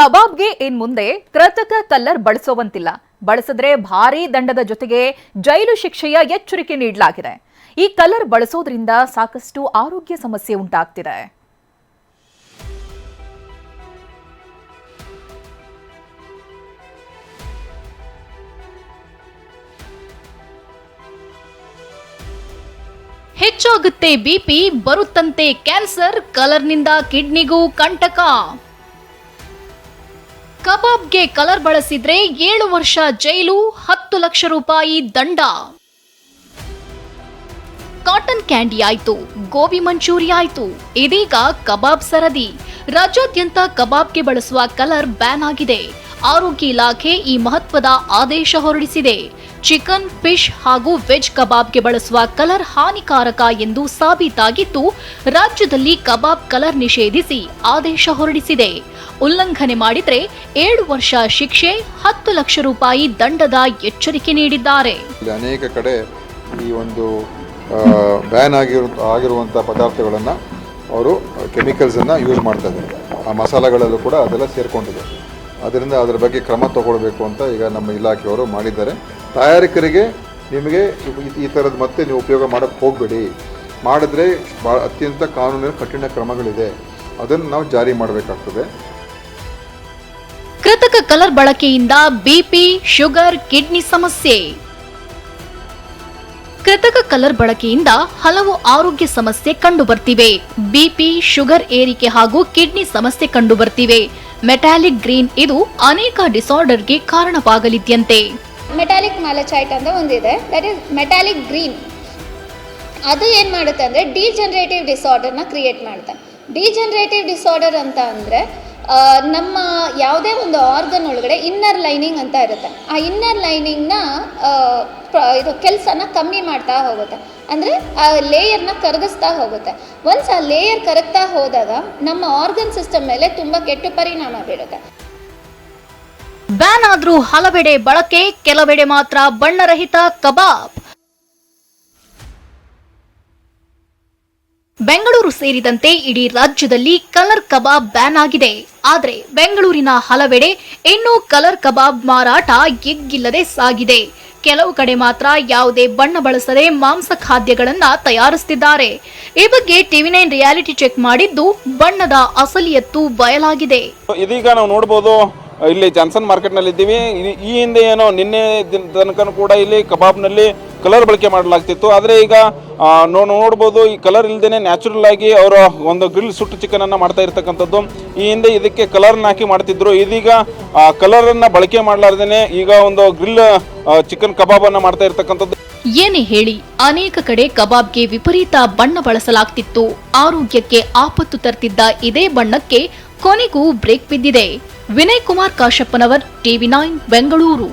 ಕಬಾಬ್ಗೆ ಇನ್ ಮುಂದೆ ಕೃತಕ ಕಲ್ಲರ್ ಬಳಸೋವಂತಿಲ್ಲ. ಬಳಸಿದ್ರೆ ಭಾರೀ ದಂಡದ ಜೊತೆಗೆ ಜೈಲು ಶಿಕ್ಷೆಯ ಎಚ್ಚರಿಕೆ ನೀಡಲಾಗಿದೆ. ಈ ಕಲರ್ ಬಳಸೋದ್ರಿಂದ ಸಾಕಷ್ಟು ಆರೋಗ್ಯ ಸಮಸ್ಯೆ ಉಂಟಾಗ್ತಿದೆ. ಹೆಚ್ಚಾಗುತ್ತೆ ಬಿಪಿ, ಬರುತ್ತಂತೆ ಕ್ಯಾನ್ಸರ್, ಕಲರ್ನಿಂದ ಕಿಡ್ನಿಗೂ ಕಂಟಕ. ಕಬಾಬ್ಗೆ ಕಲರ್ ಬಳಸಿದ್ರೆ ಏಳು ವರ್ಷ ಜೈಲು, ಹತ್ತು ಲಕ್ಷ ರೂಪಾಯಿ ದಂಡ. ಕಾಟನ್ ಕ್ಯಾಂಡಿ ಆಯ್ತು, ಗೋಬಿ ಮಂಚೂರಿ ಆಯ್ತು. ಇದೀಗ ಕಬಾಬ್ ಸರದಿ. ರಾಜ್ಯಾದ್ಯಂತ ಕಬಾಬ್ಗೆ ಬಳಸುವ ಕಲರ್ ಬ್ಯಾನ್ ಆಗಿದೆ. ಆರೋಗ್ಯ ಇಲಾಖೆ ಈ ಮಹತ್ವದ ಆದೇಶ ಹೊರಡಿಸಿದೆ. ಚಿಕನ್, ಫಿಶ್ ಹಾಗೂ ವೆಜ್ ಕಬಾಬ್ಗೆ ಬಳಸುವ ಕಲರ್ ಹಾನಿಕಾರಕ ಎಂದು ಸಾಬೀತಾಗಿದ್ದು, ರಾಜ್ಯದಲ್ಲಿ ಕಬಾಬ್ ಕಲರ್ ನಿಷೇಧಿಸಿ ಆದೇಶ ಹೊರಡಿಸಿದೆ. ಉಲ್ಲಂಘನೆ ಮಾಡಿದರೆ ಏಳು ವರ್ಷ ಶಿಕ್ಷೆ, ಹತ್ತು ಲಕ್ಷ ರೂಪಾಯಿ ದಂಡದ ಎಚ್ಚರಿಕೆ ನೀಡಿದ್ದಾರೆ. ಅನೇಕ ಕಡೆ ಈ ಒಂದು ಬ್ಯಾನ್ ಆಗಿರು, ಆಗಿರುವಂಥ ಪದಾರ್ಥಗಳನ್ನು ಅವರು ಕೆಮಿಕಲ್ಸನ್ನು ಯೂಸ್ ಮಾಡ್ತಾ ಇದ್ದಾರೆ. ಆ ಮಸಾಲೆಗಳಲ್ಲೂ ಕೂಡ ಅದೆಲ್ಲ ಸೇರಿಕೊಂಡಿದೆ. ಅದರಿಂದ ಅದರ ಬಗ್ಗೆ ಕ್ರಮ ತಗೊಳ್ಬೇಕು ಅಂತ ಈಗ ನಮ್ಮ ಇಲಾಖೆಯವರು ಮಾಡಿದ್ದಾರೆ. ತಯಾರಕರಿಗೆ ನಿಮಗೆ ಈ- ಥರದ್ದು ಮತ್ತೆ ನೀವು ಉಪಯೋಗ ಮಾಡೋಕ್ಕೆ ಹೋಗಬೇಡಿ. ಮಾಡಿದ್ರೆ ಭಾಳ ಅತ್ಯಂತ ಕಾನೂನಿನ ಕಠಿಣ ಕ್ರಮಗಳಿದೆ. ಅದನ್ನು ನಾವು ಜಾರಿ ಮಾಡಬೇಕಾಗ್ತದೆ. ಕೃತಕ ಕಲರ್ ಬಳಕೆಯಿಂದ ಬಿಪಿ ಶುಗರ್, ಕಿಡ್ನಿ ಸಮಸ್ಯೆ. ಕೃತಕ ಕಲರ್ ಬಳಕೆಯಿಂದ ಹಲವು ಆರೋಗ್ಯ ಸಮಸ್ಯೆ ಕಂಡುಬರ್ತಿವೆ. ಬಿಪಿ ಶುಗರ್ ಏರಿಕೆ ಹಾಗೂ ಕಿಡ್ನಿ ಸಮಸ್ಯೆ ಕಂಡುಬರ್ತಿವೆ. ಮೆಟಾಲಿಕ್ ಗ್ರೀನ್ ಇದು ಅನೇಕ ಡಿಸಾರ್ಡರ್ಗೆ ಕಾರಣವಾಗಲಿದ್ಯಂತೆ. ಮೆಟಾಲಿಕ್ ಮ್ಯಾಲಚೈಟ್ ಅಂತ ಒಂದಿದೆ. That is metallic green. ಅದು ಏನು ಮಾಡುತ್ತೆ ಅಂದರೆ, ಡಿಜನರೇಟಿವ್ ಡಿಸಾರ್ಡರ್ನ ಕ್ರಿಯೇಟ್ ಮಾಡುತ್ತೆ. ಡಿಜನರೇಟಿವ್ ಡಿಸಾರ್ಡರ್ ಅಂತ ಅಂದರೆ ನಮ್ಮ ಯಾವುದೇ ಒಂದು ಆರ್ಗನ್ ಒಳಗಡೆ ಇನ್ನರ್ ಲೈನಿಂಗ್ ಅಂತ ಇರುತ್ತೆ. ಆ ಇನ್ನರ್ ಲೈನಿಂಗ್ನ ಇದು ಕೆಲಸನ ಕಮ್ಮಿ ಮಾಡ್ತಾ ಹೋಗುತ್ತೆ. ಅಂದರೆ ಆ ಲೇಯರ್ನ ಕರಗಿಸ್ತಾ ಹೋಗುತ್ತೆ. ಒನ್ಸ್ ಆ ಲೇಯರ್ ಕರಗ್ತಾ ಹೋದಾಗ ನಮ್ಮ ಆರ್ಗನ್ ಸಿಸ್ಟಮ್ ಮೇಲೆ ತುಂಬ ಕೆಟ್ಟ ಪರಿಣಾಮ ಬೀಳುತ್ತೆ. ಬ್ಯಾನ್ ಆದ್ರೂ ಹಲವೆಡೆ ಬಳಕೆ, ಕೆಲವೆಡೆ ಮಾತ್ರ ಬಣ್ಣರಹಿತ ಕಬಾಬ್. ಬೆಂಗಳೂರು ಸೇರಿದಂತೆ ಇಡೀ ರಾಜ್ಯದಲ್ಲಿ ಕಲರ್ ಕಬಾಬ್ ಬ್ಯಾನ್ ಆಗಿದೆ. ಆದರೆ ಬೆಂಗಳೂರಿನ ಹಲವೆಡೆ ಇನ್ನೂ ಕಲರ್ ಕಬಾಬ್ ಮಾರಾಟ ಎಗ್ಗಿಲ್ಲದೆ ಸಾಗಿದೆ. ಕೆಲವು ಕಡೆ ಮಾತ್ರ ಯಾವುದೇ ಬಣ್ಣ ಬಳಸದೆ ಮಾಂಸ ಖಾದ್ಯಗಳನ್ನ ತಯಾರಿಸುತ್ತಿದ್ದಾರೆ ಈ ಬಗ್ಗೆ ಟಿವಿ ನೈನ್ ರಿಯಾಲಿಟಿ ಚೆಕ್ ಮಾಡಿದ್ದು ಬಣ್ಣದ ಅಸಲಿಯತ್ತು ಬಯಲಾಗಿದೆ. ಇದೀಗ ನಾವು ನೋಡಬಹುದು ಇಲ್ಲಿ ಜಾನ್ಸನ್ ಮಾರ್ಕೆಟ್ನಲ್ಲಿ ಇದ್ದೀವಿ ಈ- ಹಿಂದೆ ಏನೋ ನಿನ್ನೆ ತನಕ ಕೂಡ ಇಲ್ಲಿ ಕಬಾಬ್ನಲ್ಲಿ ಕಲರ್ ಬಳಕೆ ಮಾಡಲಾಗ್ತಿತ್ತು. ಆದರೆ ಈಗ ನಾವು ನೋಡ್ಬೋದು, ಈ ಕಲರ್ ಇಲ್ಲದೇ ನ್ಯಾಚುರಲ್ ಆಗಿ ಅವರ ಒಂದು ಗ್ರಿಲ್ ಸುಟ್ಟು ಚಿಕನ್ ಅನ್ನ ಮಾಡ್ತಾ ಇರ್ತಕ್ಕಂಥದ್ದು. ಈ ಹಿಂದೆ ಇದಕ್ಕೆ ಕಲರ್ನ ಹಾಕಿ ಮಾಡ್ತಿದ್ರು. ಇದೀಗ ಕಲರನ್ನು ಬಳಕೆ ಮಾಡಲಾರ್ದೇನೆ ಈಗ ಒಂದು ಗ್ರಿಲ್ ಚಿಕನ್ ಕಬಾಬನ್ನು ಮಾಡ್ತಾ ಇರ್ತಕ್ಕಂಥದ್ದು. ಏನೇ ಹೇಳಿ, ಅನೇಕ ಕಡೆ ಕಬಾಬ್ಗೆ ವಿಪರೀತ ಬಣ್ಣ ಬಳಸಲಾಗ್ತಿತ್ತು. ಆರೋಗ್ಯಕ್ಕೆ ಆಪತ್ತು ತರ್ತಿದ್ದ ಇದೇ ಬಣ್ಣಕ್ಕೆ ಕೊನೆಗೂ ಬ್ರೇಕ್ ಬಿದ್ದಿದೆ. Vinay Kumar Kashappanavar, TV nine, Bengaluru.